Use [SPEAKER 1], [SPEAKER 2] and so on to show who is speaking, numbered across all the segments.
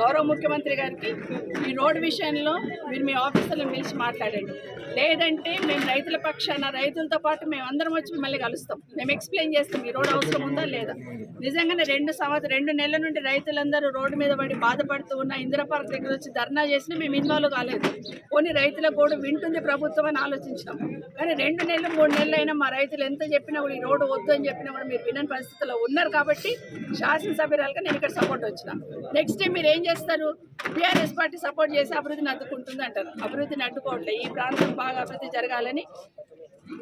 [SPEAKER 1] గౌరవ ముఖ్యమంత్రి గారికి ఈ రోడ్డు విషయంలో మీరు మీ ఆఫీసర్లను పిలిచి మాట్లాడండి. లేదంటే మేము రైతుల పక్షాన రైతులతో పాటు మేము అందరం వచ్చి మిమ్మల్ని కలుస్తాం. మేము ఎక్స్ప్లెయిన్ చేస్తాం ఈ రోడ్ అవసరం ఉందా లేదా? నిజంగానే రెండు సంవత్సరం రెండు నెలల నుండి రైతులందరూ రోడ్డు మీద పడి బాధపడుతూ ఉన్న ఇందిరా పార్క్ దగ్గర వచ్చి ధర్నా చేసినా మేము ఇన్వాల్వ్ కాలేదు. కొన్ని రైతుల కూడా వింటుంది ప్రభుత్వం అని ఆలోచించినాం కానీ రెండు నెలలు మూడు నెలలు అయినా మా రైతులు ఎంత చెప్పినా కూడా ఈ రోడ్డు వద్దు అని చెప్పినా కూడా మీరు వినని పరిస్థితుల్లో ఉన్నారు కాబట్టి శాసనసభ్యురాలుగా నేను ఇక్కడ సపోర్ట్ వచ్చిన. నెక్స్ట్ మీరు ఏం చేస్తారు? బీఆర్ఎస్ పార్టీ సపోర్ట్ చేసి అభివృద్ధిని అడ్డుకుంటుంది అంటారు. అభివృద్ధిని అడ్డుకోవట్లేదు ఈ ప్రాంతం బాగా అభివృద్ధి జరగాలని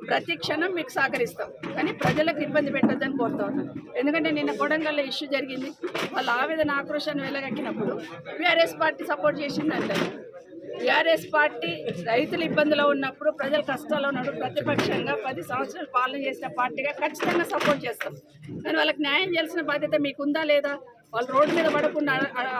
[SPEAKER 1] ప్రతి క్షణం మీకు సహకరిస్తాం. కానీ ప్రజలకు ఇబ్బంది పెట్టొద్దని కోరుతా ఉన్నాను. ఎందుకంటే నిన్న కొడంగల్లో ఇష్యూ జరిగింది. వాళ్ళ ఆవేదన ఆక్రోశాన్ని వెళ్ళగక్కినప్పుడు బీఆర్ఎస్ పార్టీ సపోర్ట్ చేసింది అంటారు. బీఆర్ఎస్ పార్టీ రైతులు ఇబ్బందిలో ఉన్నప్పుడు ప్రజలు కష్టాల్లో ఉన్నప్పుడు ప్రతిపక్షంగా పది సంవత్సరాలు పాలన చేసిన పార్టీగా ఖచ్చితంగా సపోర్ట్ చేస్తాం. కానీ వాళ్ళకి న్యాయం చేయాల్సిన బాధ్యత మీకుందా లేదా? వాళ్ళు రోడ్డు మీద పడకుండా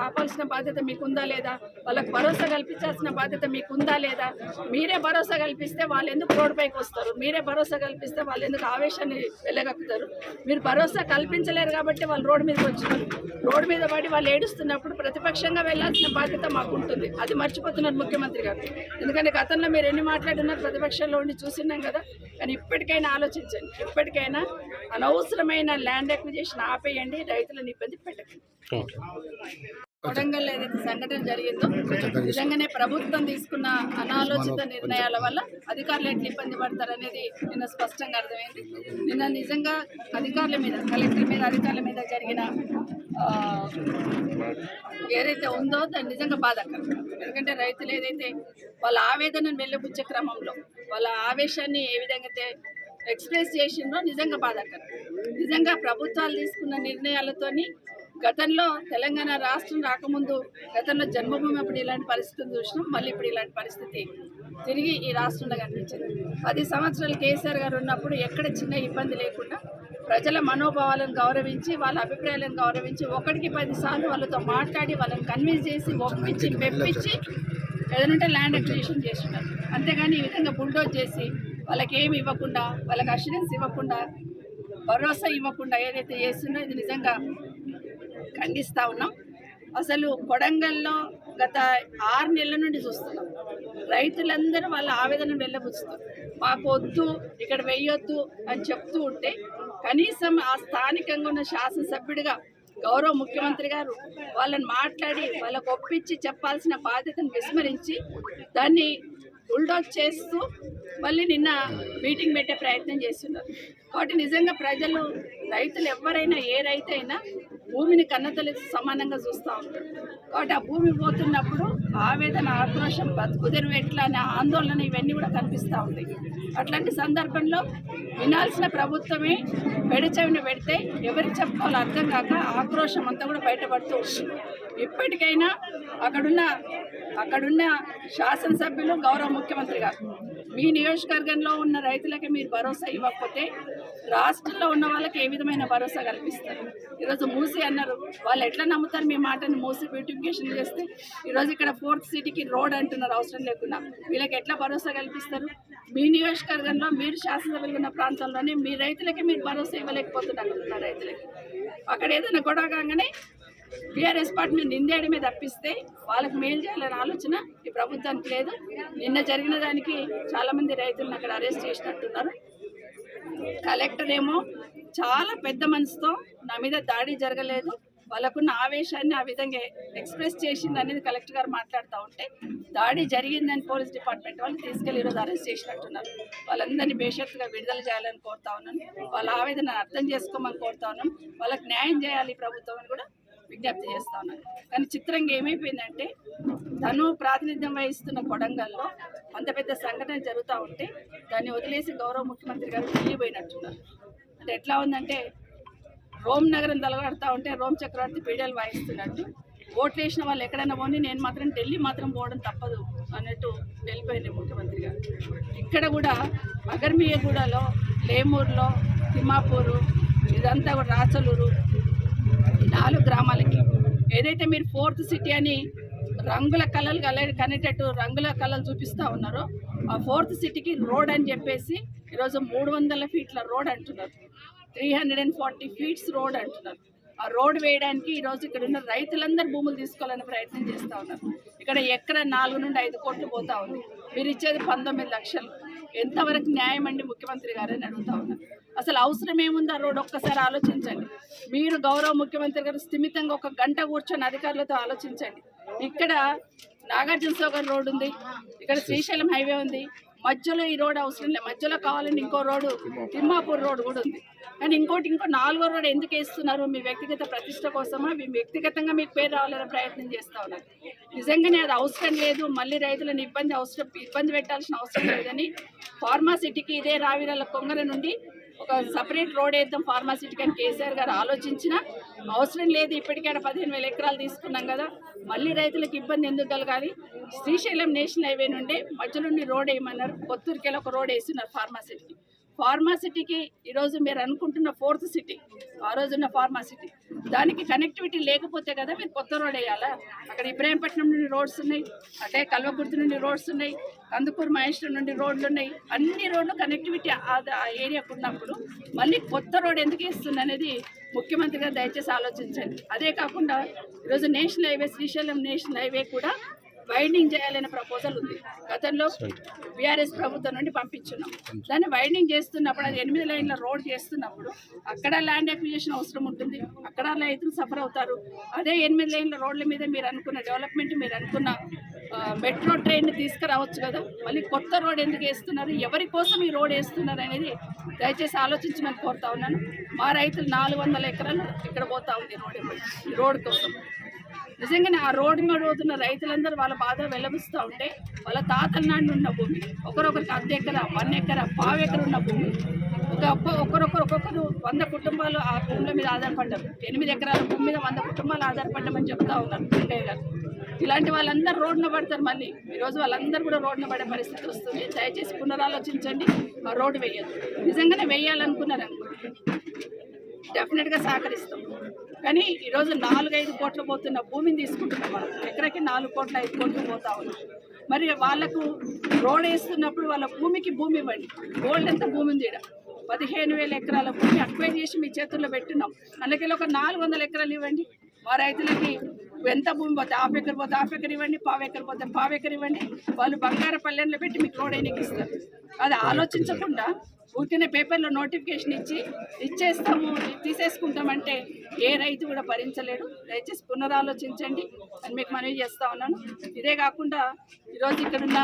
[SPEAKER 1] ఆపాల్సిన బాధ్యత మీకుందా లేదా? వాళ్ళకి భరోసా కల్పించాల్సిన బాధ్యత మీకుందా లేదా? మీరే భరోసా కల్పిస్తే వాళ్ళు ఎందుకు రోడ్డుపైకి వస్తారు? మీరే భరోసా కల్పిస్తే వాళ్ళు ఎందుకు ఆవేశాన్ని వెళ్ళగక్కుతారు? మీరు భరోసా కల్పించలేరు కాబట్టి వాళ్ళు రోడ్డు మీదకి వచ్చినారు. రోడ్డు మీద పడి వాళ్ళు ఏడుస్తున్నప్పుడు ప్రతిపక్షంగా వెళ్ళాల్సిన బాధ్యత మాకు ఉంటుంది అది మర్చిపోతున్నారు ముఖ్యమంత్రి గారు. ఎందుకంటే గతంలో మీరు ఎన్ని మాట్లాడున్నారు ప్రతిపక్షంలో ఉండి చూసినాం కదా. కానీ ఇప్పటికైనా ఆలోచించండి. ఇప్పటికైనా అనవసరమైన ల్యాండ్ అక్విజేషన్ ఆపేయండి రైతులను ఇబ్బంది పెట్టకండి. కొడంగల్ ఏదైతే సంఘటన జరిగిందో నిజంగానే ప్రభుత్వం తీసుకున్న అనాలోచిత నిర్ణయాల వల్ల అధికారులు ఎట్లా ఇబ్బంది పడతారనేది నిన్న స్పష్టంగా అర్థమైంది. నిన్న నిజంగా అధికారుల మీద కలెక్టర్ మీద అధికారుల మీద జరిగిన ఏదైతే ఉందో దాన్ని నిజంగా బాధాకరం. ఎందుకంటే రైతులు ఏదైతే వాళ్ళ ఆవేదనను వెళ్ళబుచ్చే క్రమంలో వాళ్ళ ఆవేశాన్ని ఏ విధంగా అయితే ఎక్స్ప్రెస్ చేసిండ్రో నిజంగా బాధాకరం. నిజంగా ప్రభుత్వాలు తీసుకున్న నిర్ణయాలతోని గతంలో తెలంగాణ రాష్ట్రం రాకముందు గతంలో జన్మభూమి అప్పుడు ఇలాంటి పరిస్థితిని చూసినాం మళ్ళీ ఇప్పుడు ఇలాంటి పరిస్థితి తిరిగి ఈ రాష్ట్రంలో కనిపించింది. పది సంవత్సరాలు కేసీఆర్ గారు ఉన్నప్పుడు ఎక్కడ చిన్న ఇబ్బంది లేకుండా ప్రజల మనోభావాలను గౌరవించి వాళ్ళ అభిప్రాయాలను గౌరవించి ఒకటికి పదిసార్లు వాళ్ళతో మాట్లాడి వాళ్ళని కన్విన్స్ చేసి ఒప్పించి మెప్పించి ఏదంటే ల్యాండ్ అక్విజిషన్ చేస్తున్నారు. అంతేగాని ఈ విధంగా బుల్డోజ్ చేసి వాళ్ళకి ఏమి ఇవ్వకుండా వాళ్ళకి అష్యూరెన్స్ ఇవ్వకుండా భరోసా ఇవ్వకుండా ఏదైతే చేస్తుందో ఇది నిజంగా ఖండిస్తూ ఉన్నాం. అసలు కొడంగల్లో గత ఆరు నెలల నుండి చూస్తున్నాం. రైతులందరూ వాళ్ళ ఆవేదన వెళ్ళబుచ్చుతారు. మాకు వద్దు ఇక్కడ వెయ్యొద్దు అని చెప్తూ ఉంటే కనీసం ఆ స్థానికంగా ఉన్న శాసనసభ్యుడిగా గౌరవ ముఖ్యమంత్రి గారు వాళ్ళని మాట్లాడి వాళ్ళకు ఒప్పించి చెప్పాల్సిన బాధ్యతను విస్మరించి దాన్ని బుల్డాగ్ చేస్తూ మళ్ళీ నిన్న మీటింగ్ పెట్టే ప్రయత్నం చేస్తున్నారు. కాబట్టి నిజంగా ప్రజలు రైతులు ఎవరైనా ఏ రైతు అయినా భూమిని కన్నతల్లి సమానంగా చూస్తూ ఉంటాడు కాబట్టి ఆ భూమి పోతున్నప్పుడు ఆవేదన ఆక్రోషం బతుకు తెరువు ఎట్లా అనే ఆందోళన ఇవన్నీ కూడా కనిపిస్తూ ఉంటాయి అట్లాంటి సందర్భంలో వినాల్సిన ప్రభుత్వమే పెడచెవిన పెడితే ఎవరికి చెప్పుకోవాలో అర్థం కాక ఆక్రోషం అంతా కూడా బయటపడుతూ ఉంటుంది ఇప్పటికైనా అక్కడున్న అక్కడున్న శాసనసభ్యులు గౌరవ ముఖ్యమంత్రి గారు మీ నియోజకవర్గంలో ఉన్న రైతులకి మీరు భరోసా ఇవ్వకపోతే రాష్ట్రంలో ఉన్న వాళ్ళకి ఏ విధమైన భరోసా కల్పిస్తారు? ఈరోజు మూసి అన్నారు వాళ్ళు ఎట్లా నమ్ముతారు మీ మాటను మూసి బ్యూటిఫికేషన్ చేస్తే? ఈరోజు ఇక్కడ ఫోర్త్ సిటీకి రోడ్ అంటున్నారు అవసరం లేకుండా. వీళ్ళకి ఎట్లా భరోసా కల్పిస్తారు? మీ నియోజకవర్గంలో మీరు శాసనసభ్యులు ఉన్న ప్రాంతంలోనే మీ రైతులకి మీరు భరోసా ఇవ్వలేకపోతున్నారు రైతులకి. అక్కడ ఏదైనా గొడవ కాగానే టీఆర్ఎస్ పార్టీని నిందేయడమే తప్పిస్తే వాళ్ళకి మేలు చేయాలనే ఆలోచన ఈ ప్రభుత్వానికి లేదు. నిన్న జరిగిన దానికి చాలామంది రైతులను అక్కడ అరెస్ట్ చేసినట్టున్నారు. కలెక్టర్ ఏమో చాలా పెద్ద మనసుతో నా మీద దాడి జరగలేదు. వాళ్ళకున్న ఆవేశాన్ని ఆ విధంగా ఎక్స్ప్రెస్ చేసింది అనేది కలెక్టర్ గారు మాట్లాడుతూ ఉంటే దాడి జరిగిందని పోలీస్ డిపార్ట్మెంట్ వాళ్ళు తీసుకెళ్ళి ఈరోజు అరెస్ట్ చేసినట్టున్నారు. వాళ్ళందరినీ బేషరతుగా విడుదల చేయాలని కోరుతా ఉన్నాను. వాళ్ళ ఆవేదన అర్థం చేసుకోమని కోరుతా ఉన్నాం వాళ్ళకి న్యాయం చేయాలి ఈ ప్రభుత్వం అని కూడా విజ్ఞప్తి చేస్తా ఉన్నారు కానీ చిత్రంగా ఏమైపోయిందంటే తను ప్రాతినిధ్యం వహిస్తున్న కొడంగల్లో అంత పెద్ద సంఘటన జరుగుతూ ఉంటే దాన్ని వదిలేసి గౌరవ ముఖ్యమంత్రి గారు వెళ్ళిపోయినట్టున్నారు అంటే ఎట్లా ఉందంటే రోమ్ నగరం తలగడతా ఉంటే రోమ్ చక్రవర్తి పీడలు వాయిస్తున్నట్టు ఓట్లు వేసిన వాళ్ళు ఎక్కడైనా పోని నేను మాత్రం ఢిల్లీ మాత్రం పోవడం తప్పదు అన్నట్టు వెళ్ళిపోయింది ముఖ్యమంత్రి గారు. ఇక్కడ కూడా అగర్మియగూడలో లేమూరులో తిమ్మాపూరు ఇదంతా కూడా రాచలూరు నాలుగు గ్రామాలకి. ఏదైతే మీరు ఫోర్త్ సిటీ అని రంగుల కళలు కల కనేటట్టు రంగుల కళలు చూపిస్తూ ఉన్నారో ఆ ఫోర్త్ సిటీకి రోడ్ అని చెప్పేసి ఈరోజు మూడు వందల ఫీట్ల రోడ్ అంటున్నారు. Three hundred and forty feets road అంటున్నారు. ఆ రోడ్ వేయడానికి ఈరోజు ఇక్కడ ఉన్న రైతులందరూ భూములు తీసుకోవాలని ప్రయత్నం చేస్తూ ఉన్నారు. ఇక్కడ ఎక్కడ నాలుగు నుండి ఐదు కోట్లు పోతా ఉంది. మీరు ఇచ్చేది పంతొమ్మిది లక్షలు. ఎంతవరకు న్యాయం అండి ముఖ్యమంత్రి గారని అడుగుతా ఉన్నారు అసలు అవసరం ఏముంది ఆ రోడ్ ఒక్కసారి ఆలోచించండి. మీరు గౌరవ ముఖ్యమంత్రి గారు స్థిమితంగా ఒక గంట కూర్చొని అధికారులతో ఆలోచించండి. ఇక్కడ నాగార్జున సాగర్ రోడ్ ఉంది. ఇక్కడ శ్రీశైలం హైవే ఉంది. మధ్యలో ఈ రోడ్ అవసరం లేదు మధ్యలో కావాలంటే ఇంకో రోడ్డు తిమ్మాపూర్ రోడ్ కూడా ఉంది. కానీ ఇంకోటి ఇంకో నాలుగో రోడ్ ఎందుకు వేస్తున్నారు? మీ వ్యక్తిగత ప్రతిష్ట కోసమా? మీ వ్యక్తిగతంగా మీకు పేరు రావాలని ప్రయత్నం చేస్తా ఉన్నారు. నిజంగానే అది అవసరం లేదు. మళ్ళీ రైతులను ఇబ్బంది అవసరం ఇబ్బంది పెట్టాల్సిన అవసరం లేదని ఫార్మాసిటీకి ఇదే రావిరాల కొంగల నుండి ఒక సపరేట్ రోడ్ వేద్దాం ఫార్మాసిటీకి అని కేసీఆర్ గారు ఆలోచించిన అవసరం లేదు ఇప్పటికైనా పదిహేను వేల ఎకరాలు తీసుకున్నాం కదా. మళ్ళీ రైతులకు ఇబ్బంది ఎందుకు కలగాలి? శ్రీశైలం నేషనల్ హైవే నుండి మధ్యలో రోడ్ వేయమన్నారు. కొత్తూరుకెళ్ళి ఒక రోడ్ వేస్తున్నారు ఫార్మాసిటీకి. ఫార్మాసిటీకి ఈరోజు మీరు అనుకుంటున్న ఫోర్త్ సిటీ ఆ రోజున్న ఫార్మాసిటీ దానికి కనెక్టివిటీ లేకపోతే కదా మీరు కొత్త రోడ్ వేయాలా? అక్కడ ఇబ్రాహీంపట్నం నుండి రోడ్స్ ఉన్నాయి అంటే కల్వకుర్తి నుండి రోడ్స్ ఉన్నాయి కందుకూరు మహేశ్వరం నుండి రోడ్లు ఉన్నాయి. అన్ని రోడ్లు కనెక్టివిటీ ఆ ఏరియాకు ఉన్నప్పుడు మళ్ళీ కొత్త రోడ్ ఎందుకు ఇస్తుంది అనేది ముఖ్యమంత్రిగా దయచేసి ఆలోచించండి. అదే కాకుండా ఈరోజు national highway Srisailam national highway కూడా వైండింగ్ చేయాలనే ప్రపోజల్ ఉంది. గతంలో బీఆర్ఎస్ ప్రభుత్వం నుండి పంపించున్నాం. దాన్ని వైండింగ్ చేస్తున్నప్పుడు అది ఎనిమిది లైన్ల రోడ్ చేస్తున్నప్పుడు అక్కడ ల్యాండ్ అక్విజిషన్ అవసరం ఉంటుంది. అక్కడ రైతులు సఫర్ అవుతారు. అదే ఎనిమిది లైన్ల రోడ్ల మీద మీరు అనుకున్న డెవలప్మెంట్ మీరు అనుకున్న ఆ, మెట్రో ట్రైన్ తీసుకురావచ్చు కదా? మళ్ళీ కొత్త రోడ్ ఎందుకు వేస్తున్నారు? ఎవరి కోసం ఈ రోడ్ వేస్తున్నారు అనేది దయచేసి ఆలోచించమని కోరుతా ఉన్నాను. మా రైతులు నాలుగు వందల ఎకరాలు ఇక్కడ పోతా ఉంది రోడ్. ఈ రోడ్ కోసం. నిజంగానే ఆ రోడ్డు మీద పోతున్న రైతులందరూ వాళ్ళ బాధ వెల్లబుస్తూ ఉంటే వాళ్ళ తాతల నాడు ఉన్న భూమి ఒకరొకరికి అర్ధ ఎకర వన్ ఎకర పావు ఎకర ఉన్న భూమి ఒక ఒక్క- ఒకరొకరు ఒక్కొక్కరు వంద కుటుంబాలు ఆ భూముల మీద ఆధారపడ్డారు. ఎనిమిది ఎకరాల భూమి మీద వంద కుటుంబాలు ఆధారపడ్డామని చెప్తా ఉన్నారు వెంకయ్య గారు. ఇలాంటి వాళ్ళందరూ రోడ్డున పడతారు మళ్ళీ. ఈరోజు వాళ్ళందరూ కూడా రోడ్డున పడే పరిస్థితి వస్తుంది. దయచేసి పునరాలోచించండి. ఆ రోడ్డు వేయద్దు. నిజంగానే వేయాలనుకున్నారు డెఫినెట్గా సహకరిస్తాం. కానీ ఈరోజు నాలుగైదు కోట్లు పోతున్న భూమిని తీసుకుంటున్నాం మనం. ఎకరకి నాలుగు కోట్ల ఐదు కోట్లు పోతా ఉన్నాం. మరి వాళ్ళకు రోడ్ వేస్తున్నప్పుడు వాళ్ళ భూమికి భూమి ఇవ్వండి. గోల్డ్ ఎంత భూమి ఉంది పదిహేను వేల ఎకరాల భూమి అక్వైర్ చేసి మీ చేతుల్లో పెట్టున్నాం అందుకే ఒక నాలుగు వందల ఎకరాలు ఇవ్వండి. మా రైతులకి ఎంత భూమి పోతే హాఫ్ ఎకర్ పోతే హాఫ్ ఎకర్ ఇవ్వండి పావు ఎకర్ పోతే పావు ఎకర్ ఇవ్వండి వాళ్ళు బంగారు పల్లెల్లో పెట్టి మీకు రోడ్ ఎన్నిక ఇస్తారు. అది ఆలోచించకుండా ఊరికనే పేపర్లో నోటిఫికేషన్ ఇచ్చి ఇచ్చేస్తాము తీసేసుకుంటామంటే ఏ రైతు కూడా భరించలేడు. దయచేసి పునరాలోచించండి అని మీకు మనవి చేస్తా ఉన్నాను. ఇదే కాకుండా ఈరోజు ఇక్కడున్న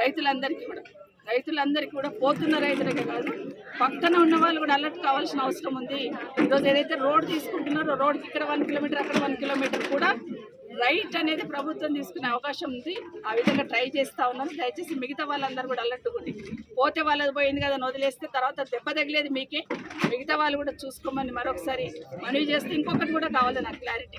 [SPEAKER 1] రైతులందరికీ కూడా రైతులందరికీ కూడా పోతున్న రైతులకే కాదు పక్కన ఉన్న వాళ్ళు కూడా అలర్ట్ కావాల్సిన అవసరం ఉంది. ఈరోజు ఏదైతే రోడ్ తీసుకుంటున్నారో రోడ్కి ఇక్కడ వన్ కిలోమీటర్ అక్కడ వన్ కిలోమీటర్ కూడా రైట్ అనేది ప్రభుత్వం తీసుకునే అవకాశం ఉంది. ఆ విధంగా ట్రై చేస్తా ఉన్నాను. దయచేసి మిగతా వాళ్ళందరూ కూడా అలర్ట్ పోతే వాళ్ళది పోయింది కదా వదిలేస్తే తర్వాత దెబ్బ తగిలేదు మీకే. మిగతా వాళ్ళు కూడా చూసుకోమని మరొకసారి మనవి చేస్తే ఇంకొకటి కూడా కావాలి నాకు క్లారిటీ.